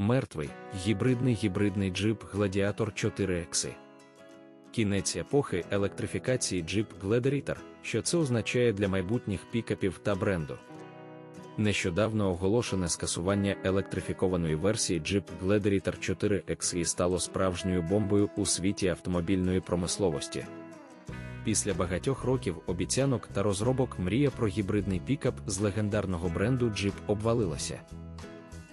мертвий, гібридний гібридний джип Gladiator 4 x Кінець епохи електрифікації Jeep Gladiator, що це означає для майбутніх пікапів та бренду. Нещодавно оголошене скасування електрифікованої версії Jeep Gladiator 4 XE стало справжньою бомбою у світі автомобільної промисловості. Після багатьох років обіцянок та розробок мрія про гібридний пікап з легендарного бренду Jeep обвалилася.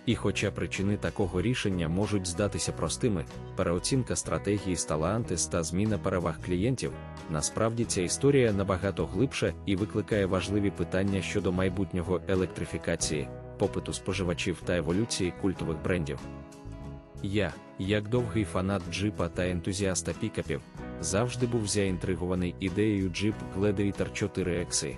І хоча причини такого рішення можуть здатися простими, переоцінка стратегії Stellantis та зміна переваг клієнтів, насправді ця історія набагато глибша і викликає важливі питання щодо майбутнього електрифікації, попиту споживачів та еволюції культових брендів. Я, як довгий фанат джипа та ентузіаста пікапів, завжди був заінтригований ідеєю Jeep Gladiator 4 XE.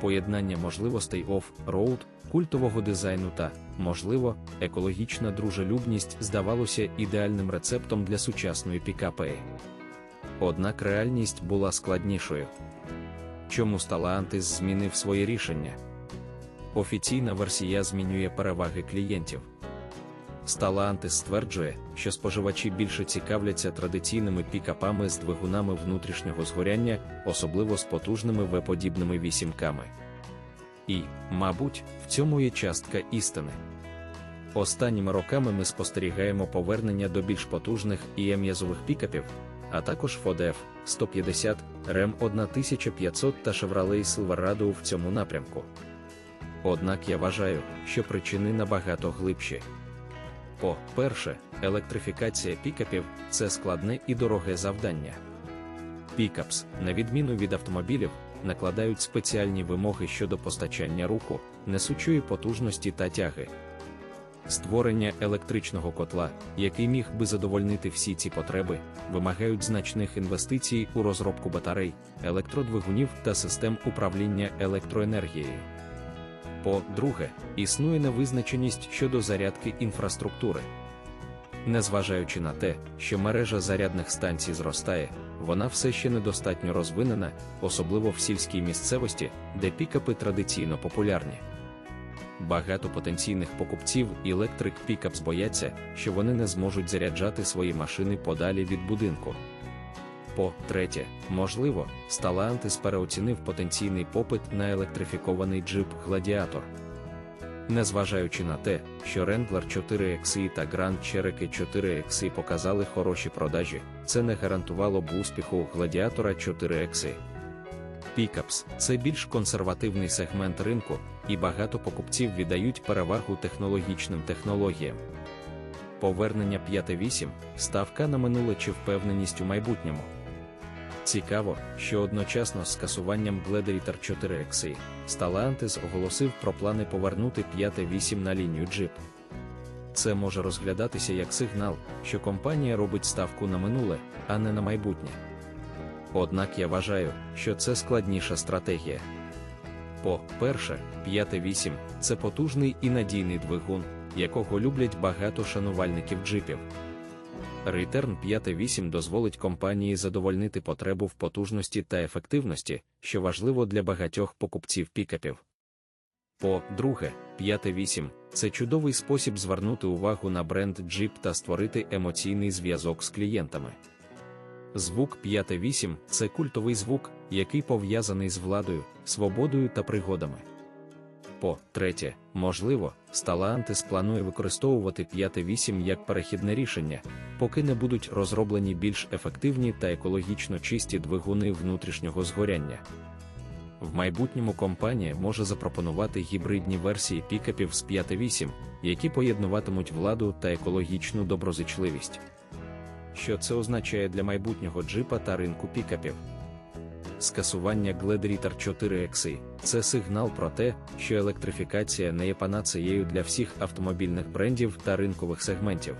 Поєднання можливостей оф-роуд, культового дизайну та, можливо, екологічна дружелюбність здавалося ідеальним рецептом для сучасної пікапи. Однак реальність була складнішою. Чому Stellantis змінив своє рішення? Офіційна версія змінює переваги клієнтів. Stellantis стверджує, що споживачі більше цікавляться традиційними пікапами з двигунами внутрішнього згоряння, особливо з потужними V-подібними вісімками. І, мабуть, в цьому є частка істини. Останніми роками ми спостерігаємо повернення до більш потужних і м'язових пікапів, а також Ford F-150, Ram 1500 та Chevrolet Silverado в цьому напрямку. Однак я вважаю, що причини набагато глибші. По-перше, електрифікація пікапів це складне і дороге завдання. Пікапс, на відміну від автомобілів, накладають спеціальні вимоги щодо постачання руху, несучої потужності та тяги. Створення електричного котла, який міг би задовольнити всі ці потреби, вимагають значних інвестицій у розробку батарей, електродвигунів та систем управління електроенергією. По-друге, існує невизначеність щодо зарядки інфраструктури. Незважаючи на те, що мережа зарядних станцій зростає, вона все ще недостатньо розвинена, особливо в сільській місцевості, де пікапи традиційно популярні. Багато потенційних покупців Electric Pickups бояться, що вони не зможуть заряджати свої машини подалі від будинку. По-третє, можливо, Stellantis переоцінив потенційний попит на електрифікований джип Gladiator. Незважаючи на те, що Wrangler 4 XE та Grand Cherokee 4 XE показали хороші продажі, це не гарантувало б успіху Gladiator 4 XE. Pickups – це більш консервативний сегмент ринку, і багато покупців віддають перевагу технологічним технологіям. Повернення 5.8 ставка на минуле чи впевненість у майбутньому. Цікаво, що одночасно з скасуванням Gladiator 4 XE, Stellantis оголосив про плани повернути 5.8 на лінію Jeep. Це може розглядатися як сигнал, що компанія робить ставку на минуле, а не на майбутнє. Однак я вважаю, що це складніша стратегія. По-перше, 5.8 це потужний і надійний двигун, якого люблять багато шанувальників джипів. Return 5.8 дозволить компанії задовольнити потребу в потужності та ефективності, що важливо для багатьох покупців пікапів. По-друге, 5.8 це чудовий спосіб звернути увагу на бренд Jeep та створити емоційний зв'язок з клієнтами. Звук 5.8 це культовий звук, який пов'язаний з владою, свободою та пригодами. По-третє, можливо, Stellantis планує використовувати 5.8 як перехідне рішення, поки не будуть розроблені більш ефективні та екологічно чисті двигуни внутрішнього згоряння. В майбутньому компанія може запропонувати гібридні версії пікапів з 5.8, які поєднуватимуть владу та екологічну доброзичливість. Що це означає для майбутнього джипа та ринку пікапів? Скасування Gladiator 4 XE – це сигнал про те, що електрифікація не є панацеєю для всіх автомобільних брендів та ринкових сегментів.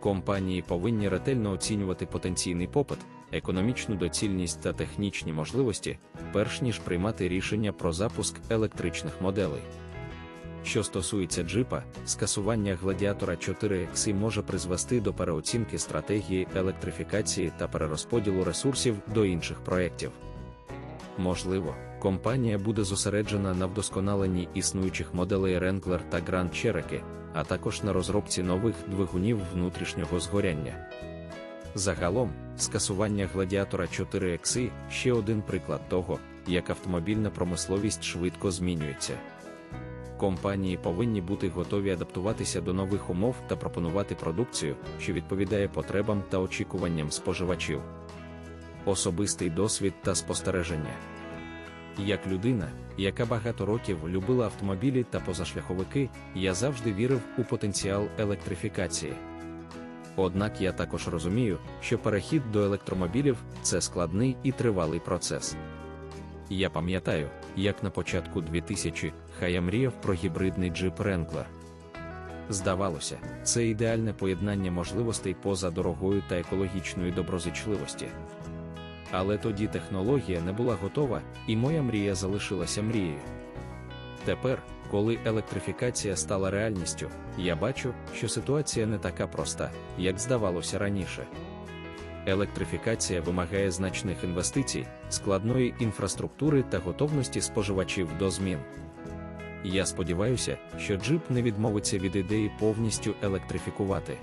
Компанії повинні ретельно оцінювати потенційний попит, економічну доцільність та технічні можливості, перш ніж приймати рішення про запуск електричних моделей. Що стосується джипа, скасування гладіатора 4 XE може призвести до переоцінки стратегії електрифікації та перерозподілу ресурсів до інших проєктів. Можливо, компанія буде зосереджена на вдосконаленні існуючих моделей Wrangler та Grand Cherokee, а також на розробці нових двигунів внутрішнього згоряння. Загалом, скасування гладіатора 4 xi ще один приклад того, як автомобільна промисловість швидко змінюється. Компанії повинні бути готові адаптуватися до нових умов та пропонувати продукцію, що відповідає потребам та очікуванням споживачів. Особистий досвід та спостереження. Як людина, яка багато років любила автомобілі та позашляховики, я завжди вірив у потенціал електрифікації. Однак я також розумію, що перехід до електромобілів це складний і тривалий процес. Я пам'ятаю, як на початку 2000 хай я мріяв про гібридний джип Wrangler. Здавалося, це ідеальне поєднання можливостей поза дорогою та екологічної доброзичливості. Але тоді технологія не була готова, і моя мрія залишилася мрією. Тепер, коли електрифікація стала реальністю, я бачу, що ситуація не така проста, як здавалося раніше. Електрифікація вимагає значних інвестицій, складної інфраструктури та готовності споживачів до змін. Я сподіваюся, що джип не відмовиться від ідеї повністю електрифікувати.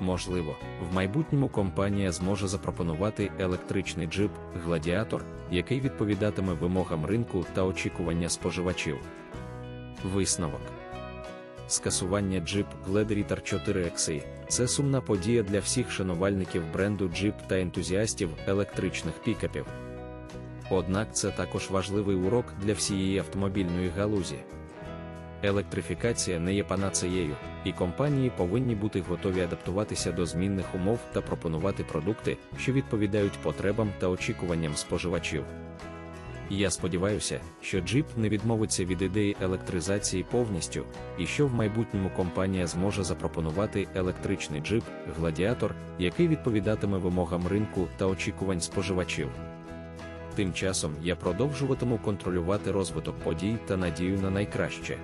Можливо, в майбутньому компанія зможе запропонувати електричний джип Гладіатор, який відповідатиме вимогам ринку та очікування споживачів. Висновок скасування Jeep Gladiator 4 XE – це сумна подія для всіх шанувальників бренду Jeep та ентузіастів електричних пікапів. Однак це також важливий урок для всієї автомобільної галузі. Електрифікація не є панацеєю, і компанії повинні бути готові адаптуватися до змінних умов та пропонувати продукти, що відповідають потребам та очікуванням споживачів. Я сподіваюся, що Jeep не відмовиться від ідеї електризації повністю, і що в майбутньому компанія зможе запропонувати електричний джип Гладіатор, який відповідатиме вимогам ринку та очікувань споживачів. Тим часом я продовжуватиму контролювати розвиток подій та надію на найкраще.